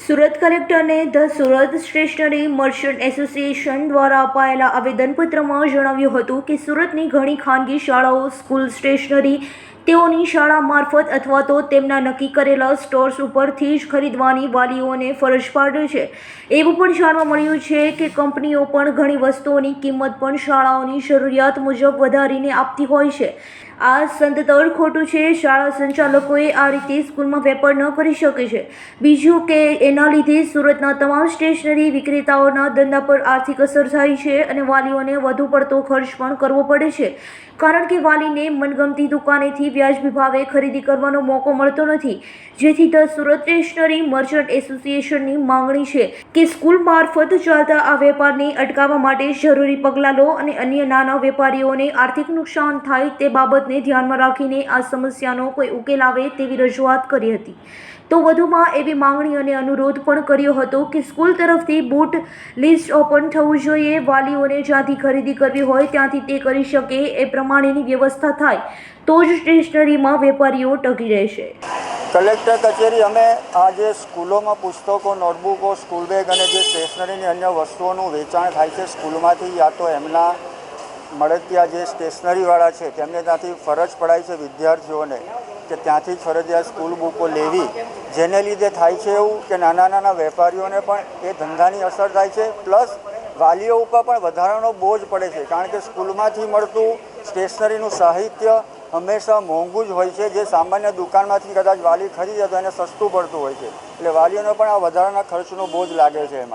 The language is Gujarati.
સુરત કલેક્ટરને the Surat stationery merchant association દ્વારા અપાયેલા આવેદનપત્રમાં જણાવ્યું હતું કે સુરતની ઘણી ખાનગી શાળાઓ, સ્કૂલ સ્ટેશનરી તેઓની શાળા મારફત અથવા તો તેમના નક્કી કરેલા સ્ટોર્સ ઉપરથી જ ખરીદવાની વાલીઓને ફરજ પાડે છે. એવું પણ જાણવા મળ્યું છે કે કંપનીઓ પણ ઘણી વસ્તુઓની કિંમત પણ શાળાઓની જરૂરિયાત મુજબ વધારીને આપતી હોય છે. આ સંતતર ખોટું છે. શાળા સંચાલકોએ આ રીતે સ્કૂલમાં વેપાર ન કરી શકે છે. બીજું કે એના લીધે સુરતના તમામ સ્ટેશનરી વિક્રેતાઓના ધંધા પર આર્થિક અસર થાય છે અને વાલીઓને વધુ પડતો ખર્ચ પણ કરવો પડે છે. કારણ કે વાલીને મનગમતી દુકાનેથી વ્યાજબી ભાવે ખરીદી કરવાનો મોકો મળતો નથી. જેથી ધ સુરત સ્ટેશનરી મર્ચન્ટ એસોસિએશનની માંગણી છે કે સ્કૂલ મારફત ચાલતા આ વેપારને અટકાવવા માટે જરૂરી પગલાં લો અને અન્ય નાના વેપારીઓને આર્થિક નુકસાન થાય તે બાબતને ધ્યાનમાં રાખીને આ સમસ્યાનો કોઈ ઉકેલ આવે તેવી રજૂઆત કરી હતી. તો વધુમાં એવી માંગણી અને અનુરોધ પણ કર્યો હતો કે સ્કૂલ તરફથી બૂટ લિસ્ટ ઓપન થવું જોઈએ, વાલીઓને જ્યાંથી ખરીદી કરવી હોય ત્યાંથી તે કરી શકે, એ પ્રમાણેની વ્યવસ્થા થાય, તો જ સ્ટેશનરીમાં વેપારીઓ ટકી રહેશે. કલેક્ટર કચેરી, અમે આજે સ્કૂલોમાં પુસ્તકો, નોટબુકો, સ્કૂલ બેગ અને જે સ્ટેશનરીની અન્ય વસ્તુઓનું વેચાણ થાય છે સ્કૂલમાંથી, યા તો એમના મળતિયા જે સ્ટેશનરીવાળા છે, તેમને ત્યાંથી ફરજ પડાય છે વિદ્યાર્થીઓને કે ત્યાંથી ફરજિયાત સ્કૂલ બુકો લેવી. જેને લીધે થાય છે એવું કે નાના નાના વેપારીઓને પણ એ ધંધાની અસર થાય છે, પ્લસ વાલીઓ ઉપર પણ વધારાનો બોજ પડે છે, કારણ કે સ્કૂલમાંથી મળતું સ્ટેશનરીનું સાહિત્ય હંમેશા મોંઘું જ હોય છે. જે સામાન્ય દુકાનમાંથી કદાચ વાલી ખરીદે તો એને સસ્તું પડતું હોય છે. એટલે વાલીઓને પણ આ વધારાના ખર્ચનો બોજ લાગે છે એમાં.